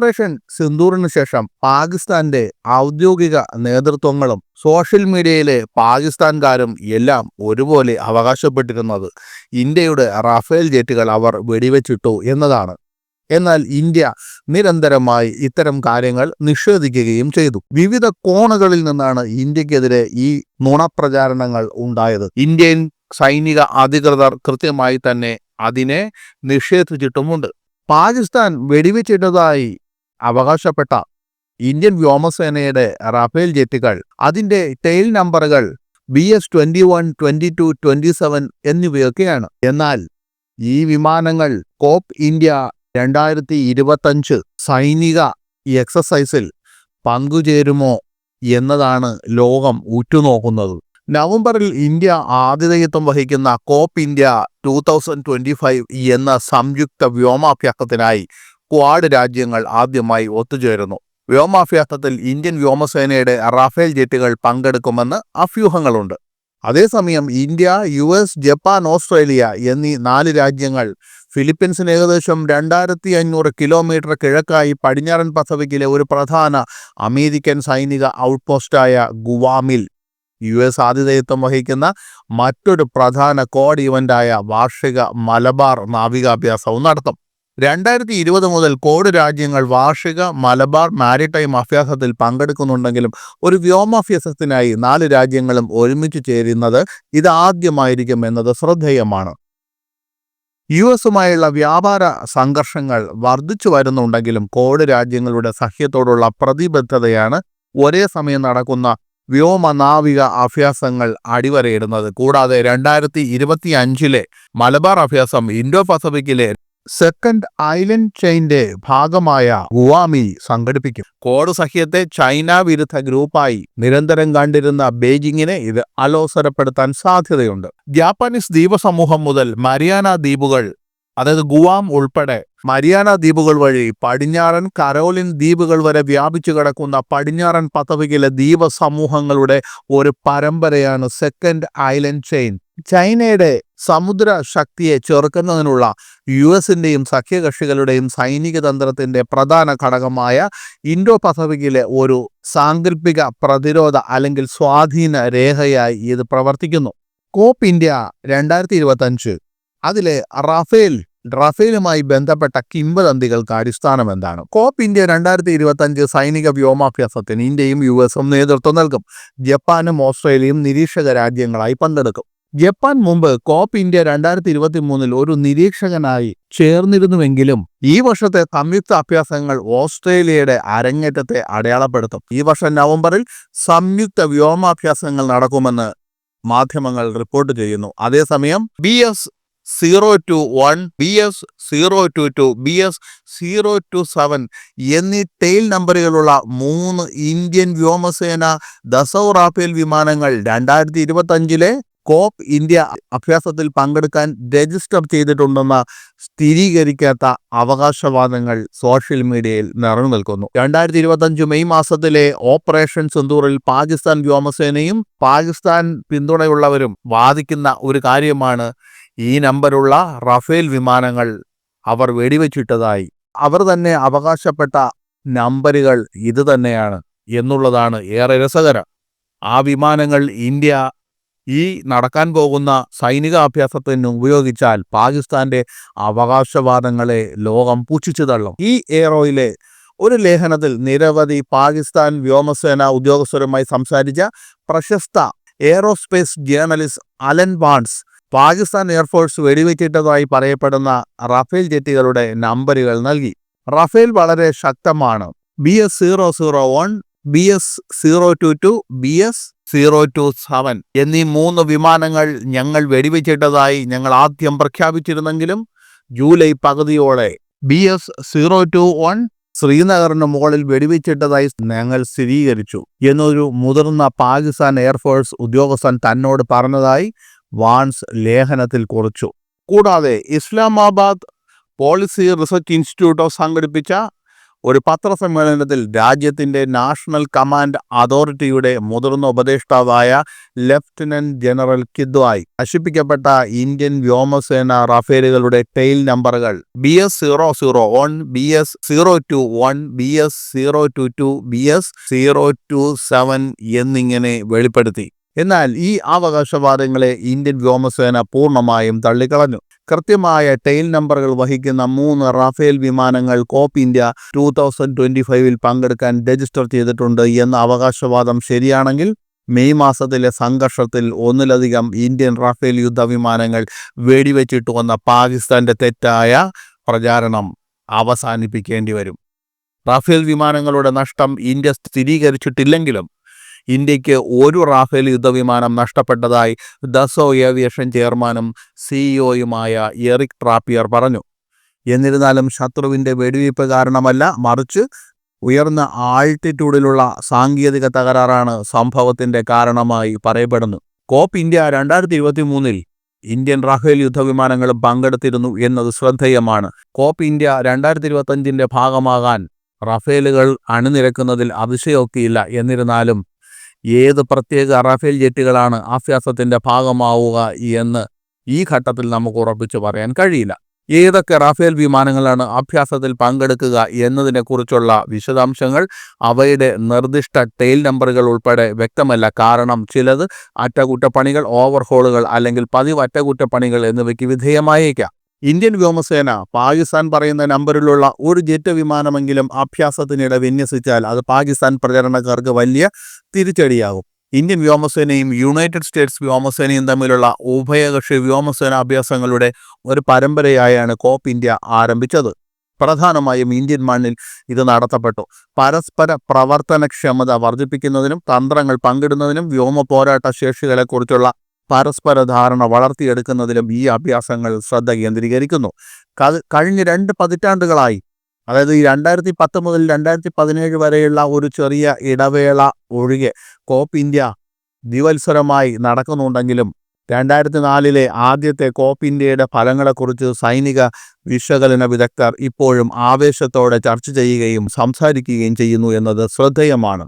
Operation സിന്ദൂറിന് ശേഷം പാകിസ്ഥാന്റെ ഔദ്യോഗിക നേതൃത്വങ്ങളും സോഷ്യൽ മീഡിയയിലെ പാകിസ്ഥാൻകാരും എല്ലാം ഒരുപോലെ അവകാശപ്പെട്ടിരുന്നത് ഇന്ത്യയുടെ റാഫേൽ ജെറ്റുകൾ അവർ വെടിവെച്ചിട്ടു എന്നതാണ്. എന്നാൽ ഇന്ത്യ നിരന്തരമായി ഇത്തരം കാര്യങ്ങൾ നിഷേധിക്കുകയും ചെയ്തു. വിവിധ കോണുകളിൽ നിന്നാണ് ഇന്ത്യക്കെതിരെ ഈ നുണപ്രചാരണങ്ങൾ ഉണ്ടായത്. ഇന്ത്യൻ സൈനിക അധികൃതർ കൃത്യമായി തന്നെ അതിനെ നിഷേധിച്ചിട്ടുമുണ്ട്. പാകിസ്ഥാൻ വെടിവെച്ചിട്ടതായി അവകാശപ്പെട്ട ഇന്ത്യൻ വ്യോമസേനയുടെ റാഫേൽ ജെറ്റുകൾ അതിന്റെ ടെയിൽ നമ്പറുകൾ B S twenty one twenty two twenty seven എന്നിവയൊക്കെയാണ്. എന്നാൽ ഈ വിമാനങ്ങൾ കോപ്പ് ഇന്ത്യ രണ്ടായിരത്തി ഇരുപത്തഞ്ച് സൈനിക എക്സസൈസിൽ പങ്കുചേരുമോ എന്നതാണ് ലോകം ഉറ്റുനോക്കുന്നത്. നവംബറിൽ ഇന്ത്യ ആതിഥേയത്വം വഹിക്കുന്ന Cope India two thousand twenty five എന്ന സംയുക്ത വ്യോമാഭ്യാസത്തിനായി ക്വാഡ് രാജ്യങ്ങൾ ആദ്യമായി ഒത്തുചേരുന്നു. വ്യോമാഭ്യാസത്തിൽ ഇന്ത്യൻ വ്യോമസേനയുടെ റാഫേൽ ജെറ്റുകൾ പങ്കെടുക്കുമെന്ന് അഭ്യൂഹങ്ങളുണ്ട്. അതേസമയം India U S Japan Australia എന്നീ നാല് രാജ്യങ്ങൾ ഫിലിപ്പീൻസിന് ഏകദേശം രണ്ടായിരത്തി അഞ്ഞൂറ് കിലോമീറ്റർ കിഴക്കായി പടിഞ്ഞാറൻ പസഫിക്കിലെ ഒരു പ്രധാന അമേരിക്കൻ സൈനിക ഔട്ട്പോസ്റ്റായ ഗുവാമിൽ യു എസ് ആതിഥേയത്വം വഹിക്കുന്ന മറ്റൊരു പ്രധാന കോഡ് ഇവന്റായ വാർഷിക മലബാർ നാവികാഭ്യാസവും നടത്തും. രണ്ടായിരത്തി ഇരുപത് മുതൽ കോട് രാജ്യങ്ങൾ വാർഷിക മലബാർ മാരിടൈം അഭ്യാസത്തിൽ പങ്കെടുക്കുന്നുണ്ടെങ്കിലും ഒരു വ്യോമാഭ്യാസത്തിനായി നാല് രാജ്യങ്ങളും ഒരുമിച്ച് ചേരുന്നത് ഇതാദ്യമായിരിക്കും എന്നത് ശ്രദ്ധേയമാണ്. യു എസുമായുള്ള വ്യാപാര സംഘർഷങ്ങൾ വർദ്ധിച്ചു വരുന്നുണ്ടെങ്കിലും കോട് രാജ്യങ്ങളുടെ സഖ്യത്തോടുള്ള പ്രതിബദ്ധതയാണ് ഒരേ സമയം നടക്കുന്ന വ്യോമ നാവിക അഭ്യാസങ്ങൾ അടിവരയിടുന്നത്. കൂടാതെ രണ്ടായിരത്തി ഇരുപത്തി അഞ്ചിലെ മലബാർ അഭ്യാസം ഇൻഡോ പസഫിക്കിലെ സെക്കൻഡ് ഐലൻഡ് ചെയിന്റെ ഭാഗമായ ഗുവാമി സംഘടിപ്പിക്കും. കോഡ് സഖ്യത്തെ ചൈന വിരുദ്ധ ഗ്രൂപ്പായി നിരന്തരം കണ്ടിരുന്ന ബെയ്ജിങ്ങിനെ ഇത് അലോസരപ്പെടുത്താൻ സാധ്യതയുണ്ട്. ജാപ്പാനീസ് ദ്വീപസമൂഹം മുതൽ മരിയാന ദ്വീപുകൾ അതായത് ഗുവാം ഉൾപ്പെടെ മരിയാന ദ്വീപുകൾ വഴി പടിഞ്ഞാറൻ കരോലിൻ ദ്വീപുകൾ വരെ വ്യാപിച്ചു കിടക്കുന്ന പടിഞ്ഞാറൻ പദവികിലെ ദ്വീപ സമൂഹങ്ങളുടെ ഒരു പരമ്പരയാണ് സെക്കൻഡ് ഐലൻഡ് ചെയിൻ ചൈനയുടെ സമുദ്ര ശക്തിയെ ചെറുക്കുന്നതിനുള്ള യു എസിന്റെയും സഖ്യകക്ഷികളുടെയും സൈനിക തന്ത്രത്തിന്റെ പ്രധാന ഘടകമായ ഇൻഡോ പസഫിക്കിലെ ഒരു സാങ്കല്പിക പ്രതിരോധ അല്ലെങ്കിൽ സ്വാധീന രേഖയായി ഇത് പ്രവർത്തിക്കുന്നു. കോപ്പ് ഇന്ത്യ രണ്ടായിരത്തി ഇരുപത്തഞ്ച് അതിലെ റഫേൽ റഫേലുമായി ബന്ധപ്പെട്ട കിംവദന്തികൾക്ക് അടിസ്ഥാനം എന്താണ്? കോപ്പ് ഇന്ത്യ രണ്ടായിരത്തി ഇരുപത്തഞ്ച് സൈനിക വ്യോമാഭ്യാസത്തിന് ഇന്ത്യയും യു എസും നേതൃത്വം നൽകും. ജപ്പാനും ഓസ്ട്രേലിയയും നിരീക്ഷക രാജ്യങ്ങളായി പങ്കെടുക്കും. ജപ്പാൻ മുമ്പ് കോപ്പ് ഇന്ത്യ രണ്ടായിരത്തി ഇരുപത്തി മൂന്നിൽ ഒരു നിരീക്ഷകനായി ചേർന്നിരുന്നുവെങ്കിലും ഈ വർഷത്തെ സംയുക്ത അഭ്യാസങ്ങൾ ഓസ്ട്രേലിയയുടെ അരങ്ങേറ്റത്തെ അടയാളപ്പെടുത്തും. ഈ വർഷം നവംബറിൽ സംയുക്ത വ്യോമാഭ്യാസങ്ങൾ നടക്കുമെന്ന് മാധ്യമങ്ങൾ റിപ്പോർട്ട് ചെയ്യുന്നു. അതേസമയം B S zero two one B S zero two two B S zero two seven എന്നീ ടെയിൽ നമ്പറുകളുള്ള മൂന്ന് ഇന്ത്യൻ വ്യോമസേന ദസൗ റാഫേൽ വിമാനങ്ങൾ രണ്ടായിരത്തി ഇരുപത്തഞ്ചിലെ കോപ്പ് ഇന്ത്യ അഭ്യാസത്തിൽ പങ്കെടുക്കാൻ രജിസ്റ്റർ ചെയ്തിട്ടുണ്ടെന്ന സ്ഥിരീകരിക്കാത്ത അവകാശവാദങ്ങൾ സോഷ്യൽ മീഡിയയിൽ നിറഞ്ഞു നിൽക്കുന്നു. രണ്ടായിരത്തി ഇരുപത്തഞ്ച് മെയ് മാസത്തിലെ ഓപ്പറേഷൻ സിന്ദൂറിൽ പാകിസ്ഥാൻ വ്യോമസേനയും പാകിസ്ഥാൻ പിന്തുണയുള്ളവരും വാദിക്കുന്ന ഒരു കാര്യമാണ് ഈ നമ്പറുള്ള റഫേൽ വിമാനങ്ങൾ അവർ വെടിവെച്ചിട്ടതായി. അവർ തന്നെ അവകാശപ്പെട്ട നമ്പറുകൾ ഇത് തന്നെയാണ് എന്നുള്ളതാണ് ഏറെ രസകരം. ആ വിമാനങ്ങൾ ഇന്ത്യ ഈ നടക്കാൻ പോകുന്ന സൈനിക അഭ്യാസത്തിന് ഉപയോഗിച്ചാൽ പാകിസ്ഥാന്റെ അവകാശവാദങ്ങളെ ലോകം പുച്ഛിച്ചു തള്ളും. ഈ എയറോയിലെ ഒരു ലേഖനത്തിൽ നിരവധി പാകിസ്ഥാൻ വ്യോമസേന ഉദ്യോഗസ്ഥരുമായി സംസാരിച്ച പ്രശസ്ത aerospace journalist Alan Warnes Pakistan air force വെടിവെച്ചിട്ടതായി പറയപ്പെടുന്ന റഫേൽ ജെറ്റുകളുടെ നമ്പറുകൾ നൽകി. റഫേൽ വളരെ ശക്തമാണ്. B S zero zero one B S zero two two B S zero two seven എന്നീ മൂന്ന് വിമാനങ്ങൾ ഞങ്ങൾ വെടിവെച്ചിട്ടതായി ഞങ്ങൾ ആദ്യം പ്രഖ്യാപിച്ചിരുന്നെങ്കിലും ജൂലൈ പകുതിയോടെ. B S zero two one ശ്രീനഗറിന് മുകളിൽ വെടിവെച്ചിട്ടതായി ഞങ്ങൾ സ്ഥിരീകരിച്ചു എന്നൊരു മുതിർന്ന പാകിസ്ഥാൻ എയർഫോഴ്സ് ഉദ്യോഗസ്ഥൻ തന്നോട് പറഞ്ഞതായി വാൺസ് ലേഖനത്തിൽ കുറിച്ചു. കൂടാതെ Islamabad policy research institute of സംഘടിപ്പിച്ച ഒരു പത്രസമ്മേളനത്തിൽ രാജ്യത്തിന്റെ നാഷണൽ കമാൻഡ് അതോറിറ്റിയുടെ മുതിർന്ന ഉപദേഷ്ടാവായ ലഫ്റ്റനന്റ് ജനറൽ കിദ്വായ് നശിപ്പിക്കപ്പെട്ട ഇന്ത്യൻ വ്യോമസേന റഫേലുകളുടെ ടെയിൽ നമ്പറുകൾ B S zero zero one B S zero two one B S zero two two B S zero two seven എന്നിങ്ങനെ വെളിപ്പെടുത്തി. എന്നാൽ ഈ അവകാശവാദങ്ങളെ ഇന്ത്യൻ വ്യോമസേന പൂർണമായും തള്ളിക്കളഞ്ഞു. കൃത്യമായ ടെയിൽ നമ്പറുകൾ വഹിക്കുന്ന മൂന്ന് റാഫേൽ വിമാനങ്ങൾ Cope India two thousand twenty ഫൈവിൽ പങ്കെടുക്കാൻ രജിസ്റ്റർ ചെയ്തിട്ടുണ്ട് എന്ന അവകാശവാദം ശരിയാണെങ്കിൽ മെയ് മാസത്തിലെ സംഘർഷത്തിൽ ഒന്നിലധികം ഇന്ത്യൻ റാഫേൽ യുദ്ധവിമാനങ്ങൾ വെടിവെച്ചിട്ട് വന്ന പാകിസ്ഥാന്റെ തെറ്റായ പ്രചാരണം അവസാനിപ്പിക്കേണ്ടി വരും. റാഫേൽ വിമാനങ്ങളുടെ നഷ്ടം ഇന്ത്യ സ്ഥിരീകരിച്ചിട്ടില്ലെങ്കിലും ഇന്ത്യയ്ക്ക് ഒരു റാഫേൽ യുദ്ധവിമാനം നഷ്ടപ്പെട്ടതായി ദസോ ഏവിയേഷൻ ചെയർമാനും സിഇഒയുമായ എറിക് ട്രാപ്പിയർ പറഞ്ഞു. എന്നിരുന്നാലും ശത്രുവിന്റെ വെടിവയ്പ് കാരണമല്ല മറിച്ച് ഉയർന്ന ആൾട്ടിറ്റ്യൂഡിലുള്ള സാങ്കേതിക തകരാറാണ് സംഭവത്തിന്റെ കാരണമായി പറയപ്പെടുന്നു. കോപ്പ് ഇന്ത്യ രണ്ടായിരത്തി ഇരുപത്തി മൂന്നിൽ ഇന്ത്യൻ റാഫേൽ യുദ്ധവിമാനങ്ങളും പങ്കെടുത്തിരുന്നു എന്നത് ശ്രദ്ധേയമാണ്. കോപ്പ് ഇന്ത്യ രണ്ടായിരത്തി ഇരുപത്തഞ്ചിന്റെ ഭാഗമാകാൻ റഫേലുകൾ അണിനിരക്കുന്നതിൽ അതിശയോക്തിയില്ല എന്നിരുന്നാലും ഏത് പ്രത്യേക റഫേൽ ജെറ്റുകളാണ് അഭ്യാസത്തിന്റെ ഭാഗമാവുക എന്ന് ഈ ഘട്ടത്തിൽ നമുക്ക് ഉറപ്പിച്ചു പറയാൻ കഴിയില്ല. ഏതൊക്കെ റാഫേൽ വിമാനങ്ങളാണ് അഭ്യാസത്തിൽ പങ്കെടുക്കുക എന്നതിനെക്കുറിച്ചുള്ള വിശദാംശങ്ങൾ അവയുടെ നിർദ്ദിഷ്ട ടെയിൽ നമ്പറുകൾ ഉൾപ്പെടെ വ്യക്തമല്ല. കാരണം ചിലത് അറ്റകുറ്റപ്പണികൾ ഓവർഹോളുകൾ അല്ലെങ്കിൽ പതിവ് അറ്റകുറ്റപ്പണികൾ എന്നിവയ്ക്ക് വിധേയമായേക്കാം. ഇന്ത്യൻ വ്യോമസേന പാകിസ്ഥാൻ പറയുന്ന നമ്പറിലുള്ള ഒരു ജെറ്റ് വിമാനമെങ്കിലും അഭ്യാസത്തിനിടെ വിന്യസിച്ചാൽ അത് പാകിസ്ഥാൻ പ്രചരണക്കാർക്ക് വലിയ തിരിച്ചടിയാകും. ഇന്ത്യൻ വ്യോമസേനയും യുണൈറ്റഡ് സ്റ്റേറ്റ്സ് വ്യോമസേനയും തമ്മിലുള്ള ഉഭയകക്ഷി വ്യോമസേന അഭ്യാസങ്ങളുടെ ഒരു പരമ്പരയായാണ് കോപ്പ് ഇന്ത്യ ആരംഭിച്ചത്. പ്രധാനമായും ഇന്ത്യൻ മണ്ണിൽ ഇത് നടത്തപ്പെട്ടു. പരസ്പര പ്രവർത്തനക്ഷമത വർദ്ധിപ്പിക്കുന്നതിനും തന്ത്രങ്ങൾ പങ്കിടുന്നതിനും വ്യോമ പോരാട്ട ശേഷികളെക്കുറിച്ചുള്ള പരസ്പര ധാരണ വളർത്തിയെടുക്കുന്നതിലും ഈ അഭ്യാസങ്ങൾ ശ്രദ്ധ കേന്ദ്രീകരിക്കുന്നു. കഴിഞ്ഞ രണ്ട് പതിറ്റാണ്ടുകളായി അതായത് ഈ രണ്ടായിരത്തി പത്ത് മുതൽ രണ്ടായിരത്തി പതിനേഴ് വരെയുള്ള ഒരു ചെറിയ ഇടവേള ഒഴികെ കോപ്പ് ഇന്ത്യ ദിവത്സരമായി നടക്കുന്നുണ്ടെങ്കിലും രണ്ടായിരത്തി നാലിലെ ആദ്യത്തെ കോപ്പ് ഇന്ത്യയുടെ ഫലങ്ങളെക്കുറിച്ച് സൈനിക വിശകലന വിദഗ്ധർ ഇപ്പോഴും ആവേശത്തോടെ ചർച്ച ചെയ്യുകയും സംസാരിക്കുകയും ചെയ്യുന്നു എന്നത് ശ്രദ്ധേയമാണ്.